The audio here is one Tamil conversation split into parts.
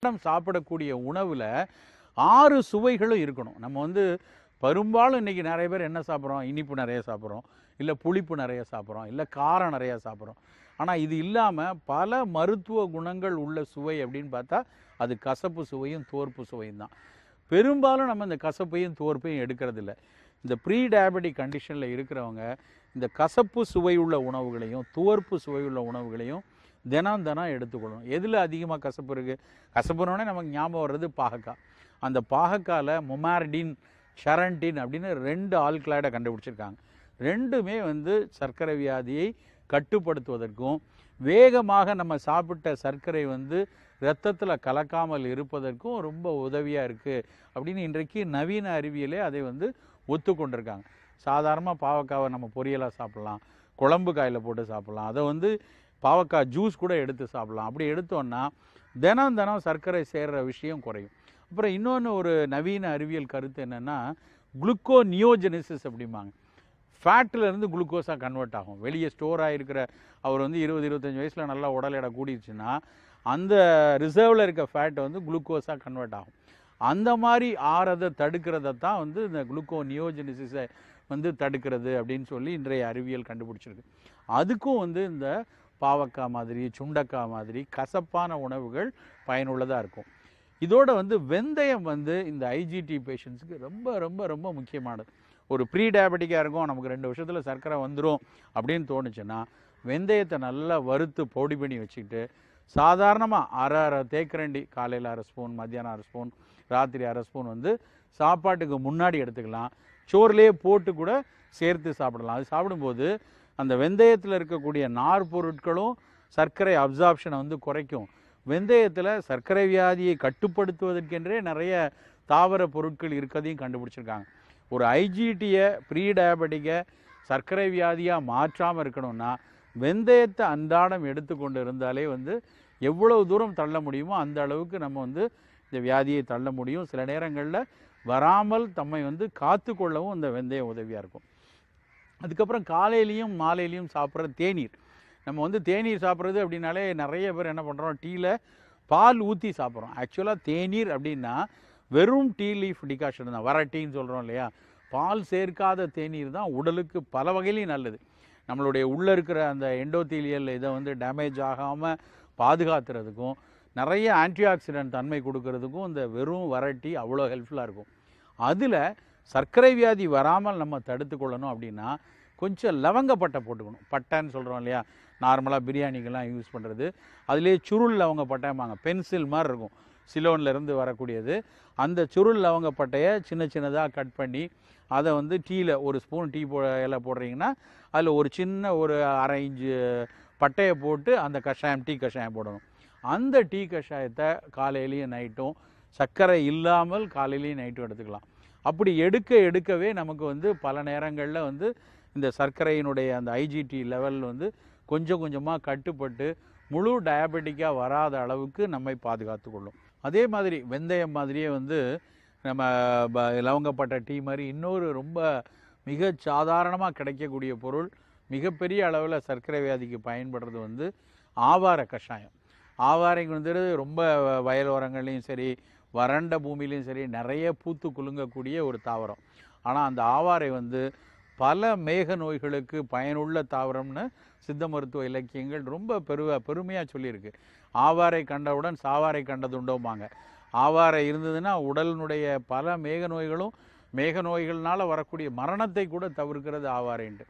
அன்றாடம் சாப்பிடக்கூடிய உணவில் ஆறு சுவைகளும் இருக்கணும். நம்ம வந்து பெரும்பாலும் இன்றைக்கி நிறைய பேர் என்ன சாப்பிட்றோம்? இனிப்பு நிறைய சாப்பிட்றோம். இல்லை புளிப்பு நிறைய சாப்பிட்றோம். இல்லை காரம் நிறையா சாப்பிட்றோம். ஆனால் இது இல்லாமல் பல மருத்துவ குணங்கள் உள்ள சுவை அப்படின்னு பார்த்தா அது கசப்பு சுவையும் தோற்பு சுவையும் தான். பெரும்பாலும் நம்ம இந்த கசப்பையும் தோற்பையும் எடுக்கிறதில்ல. இந்த ப்ரீ டயபெட்டிக் கண்டிஷனில் இருக்கிறவங்க இந்த கசப்பு சுவையுள்ள உணவுகளையும் துவர்ப்பு சுவையுள்ள உணவுகளையும் தினம் தினம் எடுத்துக்கொள்ளணும் எதில் அதிகமாக கசப்பு இருக்குது கசப்புனோடனே நமக்கு ஞாபகம் வர்றது பாகக்காய் அந்த பாகக்காயில் மொமார்டின் ஷரண்டின் அப்படின்னு ரெண்டு ஆல்கலாய்டை கண்டுபிடிச்சிருக்காங்க. ரெண்டுமே வந்து சர்க்கரை வியாதியை கட்டுப்படுத்துவதற்கும் வேகமாக நம்ம சாப்பிட்ட சர்க்கரை வந்து இரத்தத்தில் கலக்காமல் இருப்பதற்கும் ரொம்ப உதவியாக இருக்குது அப்படின்னு இன்றைக்கு நவீன அறிவியலே அதை வந்து ஒத்துக்கொண்டிருக்காங்க. சாதாரணமாக பாவக்காவை நம்ம பொரியலாக சாப்பிட்லாம் குழம்பு காயில் போட்டு சாப்பிட்லாம். அதை வந்து பாவக்காய் ஜூஸ் கூட எடுத்து சாப்பிட்லாம். அப்படி எடுத்தோன்னா தினம் தினம் சர்க்கரை சேர்கிற விஷயம் குறையும். அப்புறம் இன்னொன்று ஒரு நவீன அறிவியல் கருத்து என்னென்னா குளுக்கோ நியோஜெனிசிஸ் அப்படிம்பாங்க. ஃபேட்டில் இருந்து குளுக்கோஸாக கன்வெர்ட் ஆகும். வெளியே ஸ்டோர் ஆகிருக்கிற அவர் வந்து இருபது இருபத்தஞ்சி வயசில் நல்லா உடல் எடை கூடிடுச்சுன்னா அந்த ரிசர்வில் இருக்க ஃபேட்டை வந்து குளுக்கோஸாக கன்வெர்ட் ஆகும். அந்த மாதிரி ஆறதை தடுக்கிறத தான் வந்து இந்த குளுக்கோ நியோஜெனிசிஸை வந்து தடுக்கிறது அப்படின்னு சொல்லி இன்றைய அறிவியல் கண்டுபிடிச்சிருக்கு. அதுக்கும் வந்து இந்த பாவக்காய் மாதிரி சுண்டக்காய் மாதிரி கசப்பான உணவுகள் பயனுள்ளதாக இருக்கும். இதோட வந்து வெந்தயம் வந்து இந்த ஐஜிடி பேஷண்ட்ஸுக்கு ரொம்ப ரொம்ப ரொம்ப முக்கியமானது. ஒரு ப்ரீ டயபெட்டிக்காக இருக்கும் நமக்கு ரெண்டு வருஷத்தில் சர்க்கரை வந்துடும் அப்படின்னு தோணுச்சுன்னா வெந்தயத்தை நல்லா வறுத்து பொடி பண்ணி வச்சுக்கிட்டு சாதாரணமாக அரை அரை தேக்கரண்டி காலையில் அரை ஸ்பூன் மத்தியானம் அரை ஸ்பூன் ராத்திரி அரை ஸ்பூன் வந்து சாப்பாட்டுக்கு முன்னாடி எடுத்துக்கலாம். சோறுலேயே போட்டு கூட சேர்த்து சாப்பிடலாம். அது சாப்பிடும்போது அந்த வெந்தயத்தில் இருக்கக்கூடிய நார் பொருட்களும் சர்க்கரை அப்சார்ப்ஷனை வந்து குறைக்கும். வெந்தயத்தில் சர்க்கரை வியாதியை கட்டுப்படுத்துவதற்கென்றே நிறைய தாவர பொருட்கள் இருக்கதையும் கண்டுபிடிச்சிருக்காங்க. ஒரு ஐஜிடியை ப்ரீ டயபெட்டிக்கை சர்க்கரை வியாதியாக மாற்றாமல் இருக்கணும்னா வெந்தயத்தை அன்றாடம் எடுத்துக்கொண்டு இருந்தாலே வந்து எவ்வளவு தூரம் தள்ள முடியுமோ அந்த அளவுக்கு நம்ம வந்து இந்த வியாதியை தள்ள முடியும். சில நேரங்களில் வராமல் தம்மை வந்து காத்து கொள்ளவும் இந்த வெந்தயம் உதவியாக இருக்கும். அதுக்கப்புறம் காலையிலையும் மாலையிலையும் சாப்பிட்ற தேநீர். நம்ம வந்து தேநீர் சாப்பிட்றது அப்படின்னாலே நிறைய பேர் என்ன பண்ணுறோம் டீயில் பால் ஊற்றி சாப்பிட்றோம். ஆக்சுவலாக தேநீர் அப்படின்னா வெறும் டீ லீஃப் டிகாஷன் தான். வர டீன்னு சொல்கிறோம் இல்லையா? பால் சேர்க்காத தேநீர் தான் உடலுக்கு பல வகையிலையும் நல்லது. நம்மளுடைய உள்ளே இருக்கிற அந்த எண்டோத்தீலியல் இதை வந்து டேமேஜ் ஆகாமல் பாதுகாத்துறதுக்கும் நிறைய ஆன்டிஆக்சிடென்ட் தன்மை கொடுக்கறதுக்கும் இந்த வெறும் வரட்டி அவ்வளோ ஹெல்ப்ஃபுல்லாக இருக்கும். அதில் சர்க்கரை வியாதி வராமல் நம்ம தடுத்து கொள்ளணும் அப்படின்னா கொஞ்சம் லவங்கப்பட்டை போட்டுக்கணும். பட்டைன்னு சொல்கிறோம் இல்லையா? நார்மலாக பிரியாணிக்கெல்லாம் யூஸ் பண்ணுறது அதுலேயே சுருள் லவங்க பட்டைம்பாங்க. பென்சில் மாதிரி இருக்கும். சிலோன்லேருந்து வரக்கூடியது. அந்த சுருள் லவங்க பட்டையை சின்ன சின்னதாக கட் பண்ணி அதை வந்து டீயில் ஒரு ஸ்பூன் டீ போ இலை போடுறீங்கன்னா அதில் ஒரு சின்ன ஒரு அரை இஞ்சு பட்டையை போட்டு அந்த கஷாயம் டீ கஷாயம் போடணும். அந்த டீ கஷாயத்தை காலையிலையும் நைட்டும் சர்க்கரை இல்லாமல் காலையிலையும் நைட்டும் எடுத்துக்கலாம். அப்படி எடுக்க எடுக்கவே நமக்கு வந்து பல நேரங்களில் வந்து இந்த சர்க்கரையினுடைய அந்த ஐஜிடி லெவல் வந்து கொஞ்சம் கொஞ்சமாக கட்டுப்பட்டு முழு டயபெட்டிக்காக வராத அளவுக்கு நம்மை பாதுகாத்து கொள்ளும். அதே மாதிரி வெந்தயம் மாதிரியே வந்து நம்ம ப- லவங்கப்பட்ட டீ மாதிரி இன்னொரு ரொம்ப மிக சாதாரணமாக கிடைக்கக்கூடிய பொருள் மிகப்பெரிய அளவில் சர்க்கரை வியாதிக்கு பயன்படுறது வந்து ஆவார கஷாயம். ஆவாரைங்கிறது ரொம்ப வயலோரங்கள்லேயும் சரி வறண்ட பூமியிலையும் சரி நிறைய பூத்து குலுங்கக்கூடிய ஒரு தாவரம். ஆனால் அந்த ஆவாரை வந்து பல மேக நோய்களுக்கு பயனுள்ள தாவரம்னு சித்த மருத்துவ இலக்கியங்கள் ரொம்ப பெருவ பெருமையாக சொல்லியிருக்கு. ஆவாரை கண்டவுடன் சாவாரை கண்டதுண்டோம்பாங்க. ஆவாரை இருந்ததுன்னா உடலினுடைய பல மேக நோய்களும் மேக நோய்கள்னால் வரக்கூடிய மரணத்தை கூட தவிர்க்கிறது ஆவாரைன்ட்டு.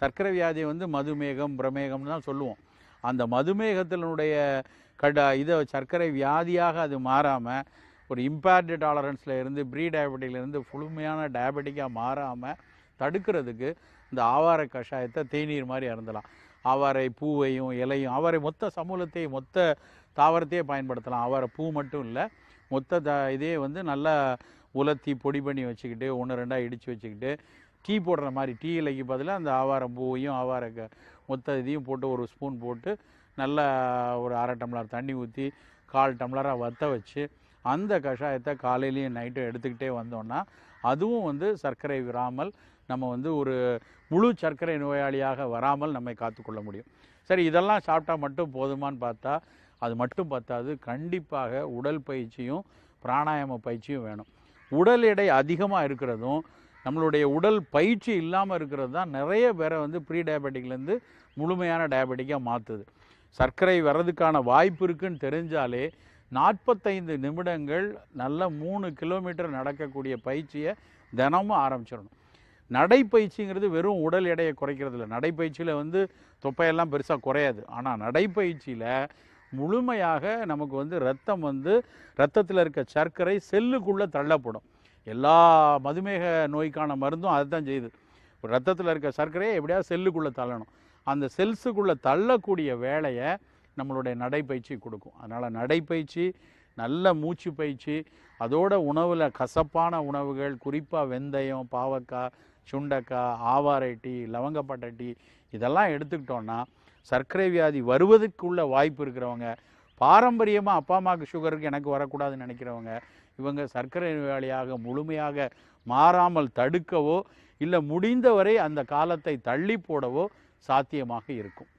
சர்க்கரை வியாதியை வந்து மதுமேகம் பிரமேகம்னு தான் சொல்லுவோம். அந்த மதுமேகத்தினுடைய கட இதை சர்க்கரை வியாதியாக அது மாறாமல் ஒரு இம்பேர்டு டாலரன்ஸில் இருந்து ப்ரீ டயபெட்டிக்லேருந்து முழுமையான டயபெட்டிக்காக மாறாமல் தடுக்கிறதுக்கு இந்த ஆவாரை கஷாயத்தை தேநீர் மாதிரி அருந்தலாம். ஆவாரை பூவையும் இலையும் ஆவாரை மொத்த சமூலத்தையும் மொத்த தாவரத்தையே பயன்படுத்தலாம். ஆவாரை பூ மட்டும் இல்லை மொத்த த இதே வந்து நல்லா உலர்த்தி பொடி பண்ணி வச்சுக்கிட்டு ஒன்று ரெண்டாக இடித்து வச்சுக்கிட்டு டீ போடுற மாதிரி டீ இலைக்கு பதிலாக அந்த ஆவாரம் பூவையும் ஆவார க மொத்த இதையும் போட்டு ஒரு ஸ்பூன் போட்டு நல்லா ஒரு அரை டம்ளர் தண்ணி ஊற்றி கால் டம்ளராக வற்ற வச்சு அந்த கஷாயத்தை காலையிலையும் நைட்டும் எடுத்துக்கிட்டே வந்தோம்னா அதுவும் வந்து சர்க்கரை விராமல் நம்ம வந்து ஒரு முழு சர்க்கரை நோயாளியாக வராமல் நம்மை காத்துக்கொள்ள முடியும். சரி இதெல்லாம் சாப்பிட்டா மட்டும் போதுமான்னு பார்த்தா அது மட்டும் பத்தாது. கண்டிப்பாக உடல் பயிற்சியும் பிராணாயாம பயிற்சியும் வேணும். உடல் எடை அதிகமாக இருக்கிறதும் நம்மளுடைய உடல் பயிற்சி இல்லாமல் இருக்கிறது தான் நிறைய பேரை வந்து ப்ரீ டயபெட்டிக்லேருந்து முழுமையான டயபெட்டிக்காக மாற்றுது சர்க்கரை வர்றதுக்கான வாய்ப்பு இருக்குன்னு தெரிஞ்சாலே நாற்பத்தைந்து நிமிடங்கள் நல்ல மூணு கிலோமீட்டர் நடக்கக்கூடிய பயிற்சியை தினமும் ஆரம்பிச்சிடணும். நடைப்பயிற்சிங்கிறது வெறும் உடல் எடையை குறைக்கிறது இல்லை. நடைப்பயிற்சியில் வந்து தொப்பையெல்லாம் பெருசாக குறையாது. ஆனால் நடைப்பயிற்சியில் முழுமையாக நமக்கு வந்து ரத்தம் வந்து ரத்தத்தில் இருக்க சர்க்கரை செல்லுக்குள்ளே தள்ளப்படும். எல்லா மதுமேக நோய்க்கான மருந்தும் அதை தான் செய்யுது. ரத்தத்தில் இருக்க சர்க்கரையை எப்படியாவது செல்லுக்குள்ளே தள்ளணும். அந்த செல்ஸுக்குள்ளே தள்ளக்கூடிய வேலையை நம்மளுடைய நடைப்பயிற்சி கொடுக்கும். அதனால் நடைப்பயிற்சி நல்ல மூச்சு பயிற்சி அதோட உணவில் கசப்பான உணவுகள் குறிப்பாக வெந்தயம் பாவக்காய் சுண்டக்காய் ஆவாரை டீ லவங்கப்பட்டை டீ இதெல்லாம் எடுத்துக்கிட்டோன்னா சர்க்கரை வியாதி வருவதற்குள்ள வாய்ப்பு இருக்கிறவங்க பாரம்பரியமாக அப்பா அம்மாவுக்கு சுகருக்கு எனக்கு வரக்கூடாதுன்னு நினைக்கிறவங்க இவங்க சர்க்கரை நோயாளியாக முழுமையாக மாறாமல் தடுக்கவோ இல்லை முடிந்தவரை அந்த காலத்தை தள்ளி போடவோ சாத்தியமாக இருக்கும்.